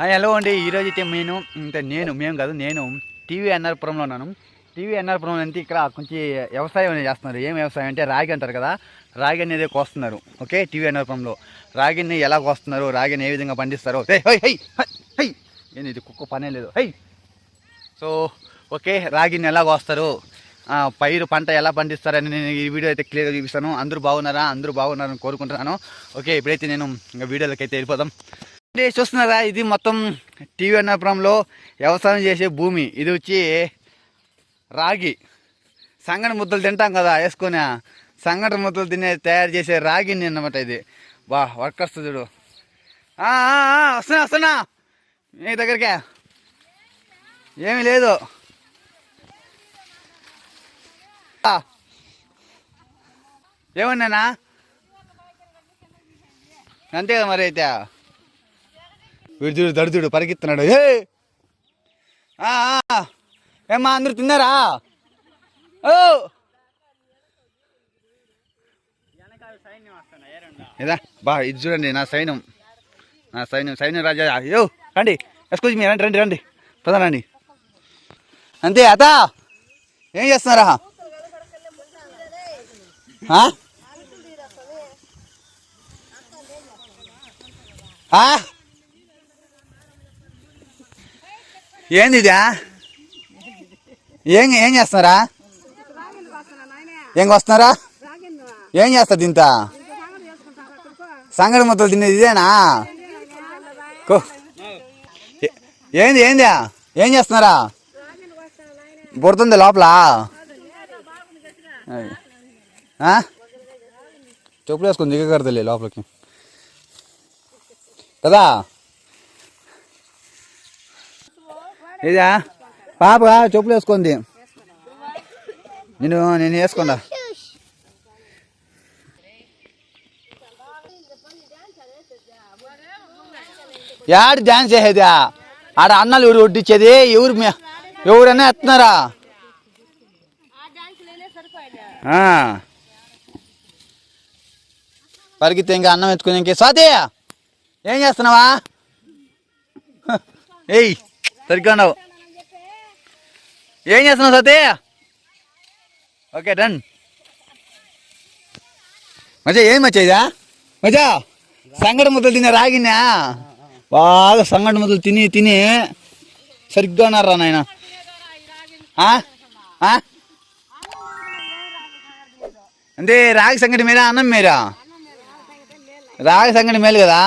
Hi hello అండి. ఈరోజు అయితే నేను ఇంకా నేను మేము కాదు నేను టీవీ ఎన్ఆర్పురంలో ఉన్నాను. టీవీ అన్నారపురం అంటే ఇక్కడ కొంచెం వ్యవసాయం అనేది చేస్తున్నారు. ఏం వ్యవసాయం అంటే రాగి అంటారు కదా రాగి అనేది కోస్తున్నారు. ఓకే టీవీ ఎన్ఆర్పురంలో రాగిని ఎలా కోస్తున్నారు? రాగిని ఏ విధంగా పండిస్తారు? Hi hi hi hi, hi. ఏంది ఇది కుక్క పనే లేదు. హై. సో ఓకే రాగిని ఎలా కోస్తారు? పైరు పంట ఎలా పండిస్తారని నేను ఈ వీడియో అయితే క్లియర్గా చూపిస్తాను. అందరూ బాగున్నారా? అందరూ బాగున్నారని కోరుకుంటున్నాను. ఓకే ఇప్పుడైతే నేను ఇంకా వీడియోలకైతే అయితే వెళ్ళిపోదాం. అంటే చూస్తున్నారా? ఇది మొత్తం టీవీ అన్నపురంలో వ్యవసాయం చేసే భూమి. ఇది వచ్చి రాగి. సంగటి ముద్దలు తింటాం కదా వేసుకొని సంగటి ముద్దలు తినే తయారు చేసే రాగిని అన్నమాట ఇది. బా వర్కర్స్ చూడు. వస్తున్నా వస్తున్నా. మీ దగ్గరికే. ఏమీ లేదు. ఏమన్నానా అంతే కదా మరి అయితే. వీడు చూడు దడుతుడు పరిగెత్తున్నాడు. ఏ! ఏమా అందరు అందరూ తిన్నారా? ఓ! ఏదా? బా ఇది చూడండి నా సైన్యం. నా సైన్యం సైన్యం రాజా. యో రండి ఎస్కూజ్ మీ రండి రండి రండి. పదా రండి. అంతే అత! ఏం చేస్తున్నారా? ఆ? ఆ? ఏంది ఇదా ఏం ఏం చేస్తున్నారా? ఏం వస్తున్నారా? ఏం చేస్తారు తింటా సంగడి మొత్తం తినేది ఇదేనా? కో. ఏ- ఏంది ఏంది? ఏం చేస్తున్నారా? బుడుతుంది లోపల. చెప్పులు వేసుకుని దిగకడతలే లోపలికి. కదా? ఇదా పాప చెప్పులు వేసుకుంది. నేను నేను వేసుకుందా యాడ్ డ్యాన్స్ చేసేది? ఆడ అన్నలు ఎవరు వడ్డించేది ఎవరు మే- ఎవరన్నా ఎత్తున్నారా? పరిగితే పరిగెత్తే ఇంకా అన్నం ఎత్తుకుని ఇంకే స్వాతి ఏం చేస్తున్నావా? ఏయ్. సరిగ్గా ఉన్నావు. ఏం చేస్తున్నావు సతీ? ఓకే డన్ మజా ఏం మచ్చేదా మజా సంగటి ముద్దలు తినే రాగినా? బాగా సంగటి ముద్దలు తిని తిని సరిగ్గా ఉన్నారా నాయన? ఆ? అంటే రాగి సంగటి మీద అన్నం మీరా రాగి సంగటి మేలు కదా?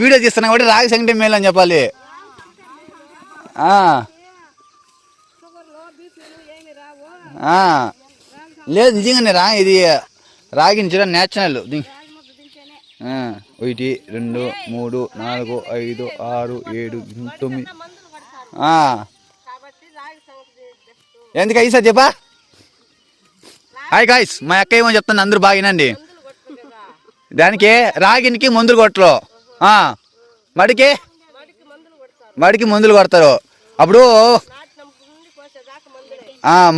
వీడియో తీస్తున్నా కాబట్టి రాగి సంగటి మేలు అని చెప్పాలి. లేదు నిజంగానే రా ఇది రాగించడం నేచురల్. ఒకటి రెండు మూడు నాలుగు ఐదు ఆరు ఏడు తొమ్మిది. ఎందుకు అయ్యి సార్ చెప్పా? హాయ్ గాయస్ మా అక్క ఏమో చెప్తాను అందరూ బాగినండి దానికి రాగినికి మందులు కొట్టరు. మడికి? మడికి మందులు కొడతారు. అప్పుడు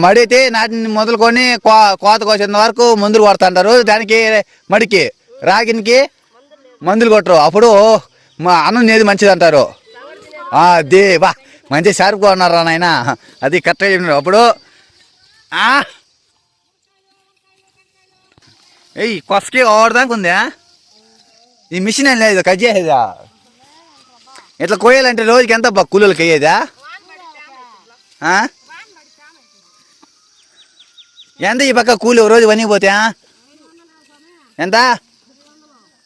మడి అయితే నాటిని మొదలుకొని కో కోత కోసేంత వరకు మందులు కొడుతుంటారు. దానికి మడికి రాగినికి మందులు కొట్టరు. అప్పుడు మా అన్నం అనేది మంచిది అంటారు అదే బా మంచి షార్ప్గా ఉన్నారా నాయన? అది కరెక్ట్గా చెప్పినారు. అప్పుడు ఆ? ఏయ్ కొసకి ఓడదానికి ఉందా ఈ మిషన్ ఏం లేదు కట్ చేసేదా? ఇట్లా కోయాలంటే రోజుకి ఎంత బా కూలీలకి అయ్యేదా ఎంత ఈ పక్క కూలి రోజు వనిగిపోతే ఎంత?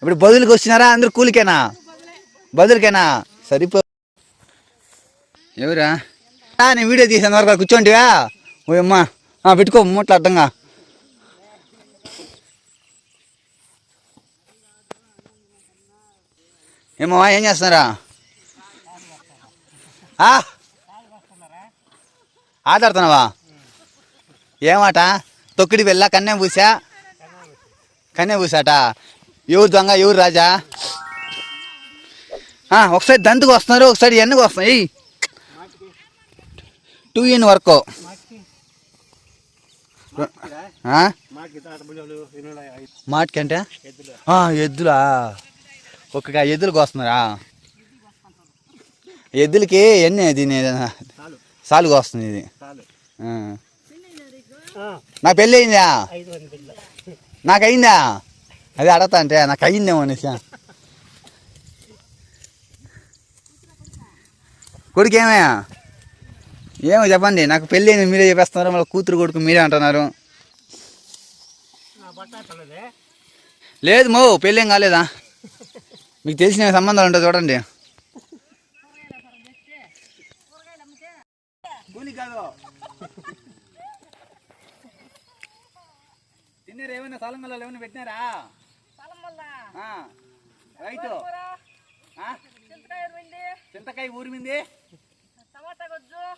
ఇప్పుడు బదులుకి వచ్చినారా? అందరు కూలికేనా? బదులుకేనా? సరిపో ఎవరా? ఆ, నేను వీడియో తీసాను వరకు కూర్చోంటివా? ఓయమ్మా. అమ్మా పెట్టుకో మూట్ల అడ్డంగా. ఏమో ఏం చేస్తున్నారా? ఆ? ఆటాడుతున్నావా ఏమాట? తొక్కిడి వెళ్ళా కన్నే పూసా కన్నే పూసాట ఎవరు దొంగ ఎవరు రాజా? ఒకసారి దంతుకు వస్తున్నారు ఒకసారి ఎన్నుకు వస్తున్నాయి? Two in work. ఆ? మాకి తాట బుల్లలు ఎన్నున్నాయి ఐదు మాటికి అంటే ఎద్దులు? ఆ, ఎద్దులా ఒక్క ఎద్దులకు ఎన్ని దీని చాలు సాలుగా వస్తుంది ఇది? నా పెళ్ళి అయిందా? నాకు అయిందా? అదే అడగతా అంటే నాకు అయిందేమో అనేసి. కొడుకు ఏమయ్యా ఏమో చెప్పండి నాకు పెళ్ళి అయింది మీరే చెప్పేస్తున్నారు మళ్ళీ కూతురు కొడుకు మీరే అంటున్నారు. లేదు మో పెళ్ళి కాలేదా? మీకు తెలిసిన సంబంధాలు ఉంటాయి చూడండి. తిన్నారా ఏమైనా సలంగల్లో ఏమైనా పెట్టినారా? ఆ, రైతు. ఆ? చింతకాయ ఊరిమింది?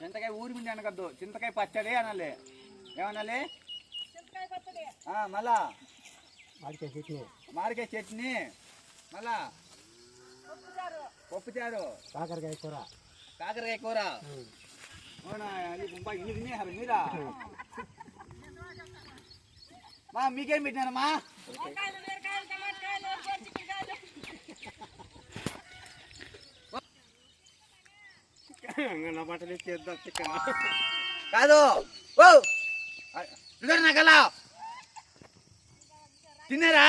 చింతకాయ ఊరిమింది అనకద్దు. చింతకాయ పచ్చడి అనాలి. ఏమనాలి? ఆ, మళ్ళా. మామిడికాయ చట్నీ. మళ్ళా. పప్పుచారు. కాకరకాయ కూర. కాకరకాయ కూర. ఇన్ని తినేసారు మీరా మా మీకేం పెట్టినారమ్మా నా బట్టలు ఇచ్చేద్దాం చికెన్. కాదు ఓ! నాకల్లా తిన్నారా?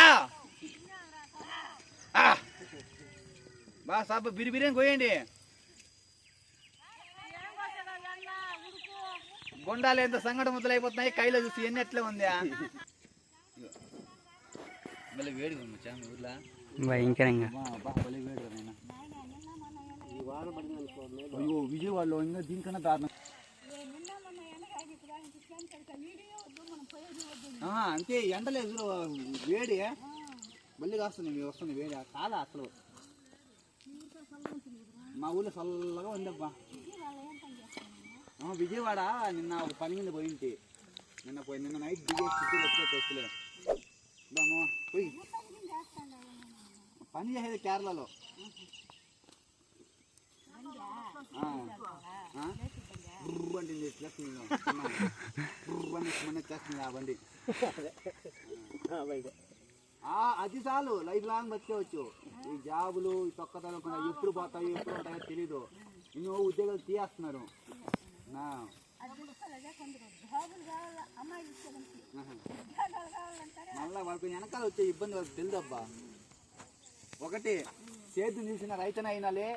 ఆ. బా సాబ్ బిరి బిర్యానీ కోయండి. గుండాలు ఎంత సంగటి ముద్దలు అయిపోతున్నాయి కైలో చూసి ఎన్ని ఎట్లా ఉంది? భలే వేడిగా మీ ఊర్లో? భయంకరంగా. అయ్యో విజయవాడలో ఇంకా దీనికన్నా దారుణం. అంతే ఎండలేదు వేడి. మళ్ళీ కాస్తుంది వస్తుంది వేడి కాదా అసలు. మా ఊళ్ళో చల్లగా ఉందబ్బా. విజయవాడ నిన్న ఒక పని మీద పోయింటి. నిన్న పోయి నిన్న నైట్ దిగేసి చిత్తూరు వచ్చే వస్తులే బామో పోయి. పని చేసేది కేరళలో. ఆ, ఆ? బుర్రు చేస్తుంది బుర్రు చేస్తుంది ఆ బండి. అది చాలు. లైఫ్ లాంగ్ బతికేవచ్చు ఈ జాబులు ఈ తొక్కతనం ఎప్పుడు పోతాయి ఎప్పుడు ఉంటాయో తెలీదు. ఎన్నో ఉద్యోగాలు తీయేస్తున్నారు నా. వాళ్ళకి వెనకాల వచ్చే ఇబ్బంది వాళ్ళకి తెలియదు అబ్బా ఒకటి సేద్యం చూసిన రైతన అయినాలే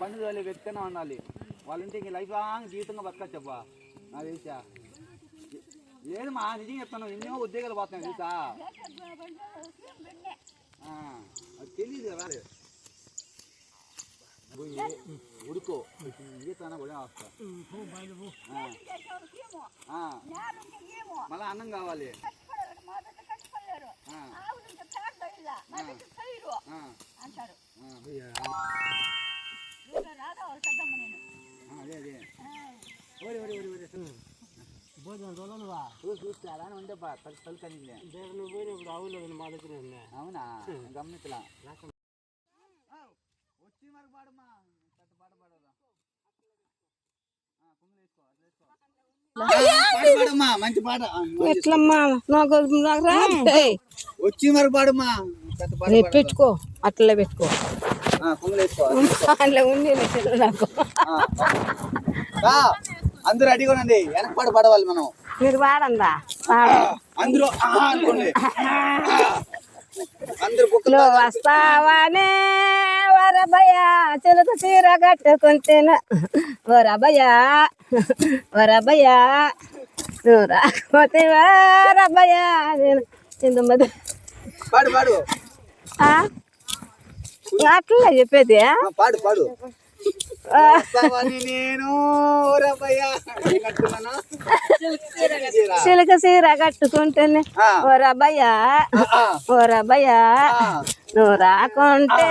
బండి తోలే వ్యక్తినే ఉండాలి. వాళ్ళ ఇంటికి లైఫ్ లాంగ్ జీవితంగా బతకచ్చు అబ్బా నా తెలుసా ఏది మా నిజం చెప్తాను ఎన్నో ఉద్యోగాలు పోతున్నాయి తెలుసా? తెలియదు పోయి ఉడుకో. ఈతన కూడా వస్తా. మళ్ళా అన్నం కావాలి. అంటారు. రాదా వాళ్ళు నేను అదే అదే. ఓరి ఓరి ఓరి ఓరి. భోజనం రోజులువా ఉండే బా తల తల కనిలే దేవ నువ్వు పోయినప్పుడు ఆవులు మా దగ్గర అవునా? గమనించలా వచ్చి మరి పాడమ్మా. పెద్ద పాట పాడమ్మా మంచి ఎట్లమ్మా? నాకు నాకు రాదే వచ్చి మరి పాడమ్మా? పెట్టుకో అట్లే పెట్టుకో అందులో ఉంది నాకు. అందరూ రెడీగా ఉండండి. వెనక పాట పాడవాలి మనం. మీరు వాడందా? వాడ. అందరూ అందరూ వస్తావానే వరబయ చిలుక చీర కట్టుకుంటేను వరబయ వరబయ నువ్వు రాకపోతే వరబయ నేను చిందమ్మది పాడు పాడు. అట్లా చెప్పేది పాడు పాడు. చిలుక చీర కట్టుకుంటేనే. ఆ, వరబయ ఆ. నువ్వు రాకుంటే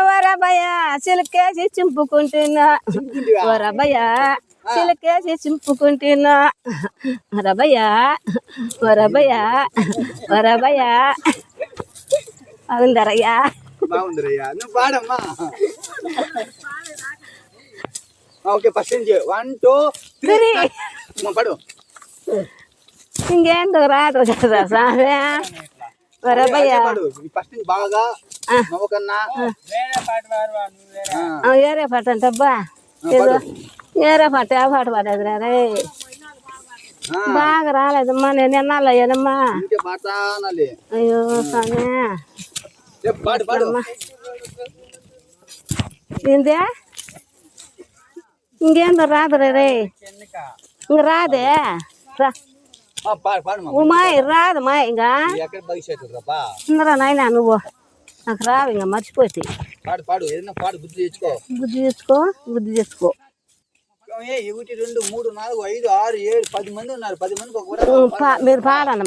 వరబయ చిలకేసి చింపుకుంటున్నా. చింపుకుంటివా? వరబయ చిలకేసి చింపుకుంటున్నా. వరబయ వరబయ వరబయ అవుందరయ్యా బాగుందిరయ్యా. నువ్వు పాడమ్మా. ఓకే ఫస్ట్ నుంచి వన్ టూ త్రీ పాడు. రాదు కదా వరబయ్య ఫస్ట్ బాగా నవ్వకన్నా. వేరే పాట నువ్వు వేరే ఆ, ఏరే పాట అంటబ్బా ఆ పాట పాడేది రే బాగా రాలేదమ్మా నేను ఎన్నాళ్ళు అయ్యానమ్మా అయ్యో పాడు ఏందే? ఇంకేందో రాదు రే ఇంక రాదే? రా. ఉమాయ్ రాదు మా ఇంకా. ఇందరా నాయన నువ్వు. నాకు రావు ఇంకా మర్చిపోతే. బుద్ధి తెచ్చుకో. బుద్ధి చేసుకో బుద్ధి చేసుకో ఏ ఒకటి రెండు మూడు నాలుగు ఐదు ఆరు ఏడు పది మంది ఉన్నారు. పది మందికి మీరు పాడండి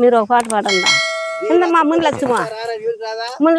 మీరు ఒక పాట పాడండి. ఇందమ్మా ముందు లక్ష్మా రారా వీరు రాదా ముందు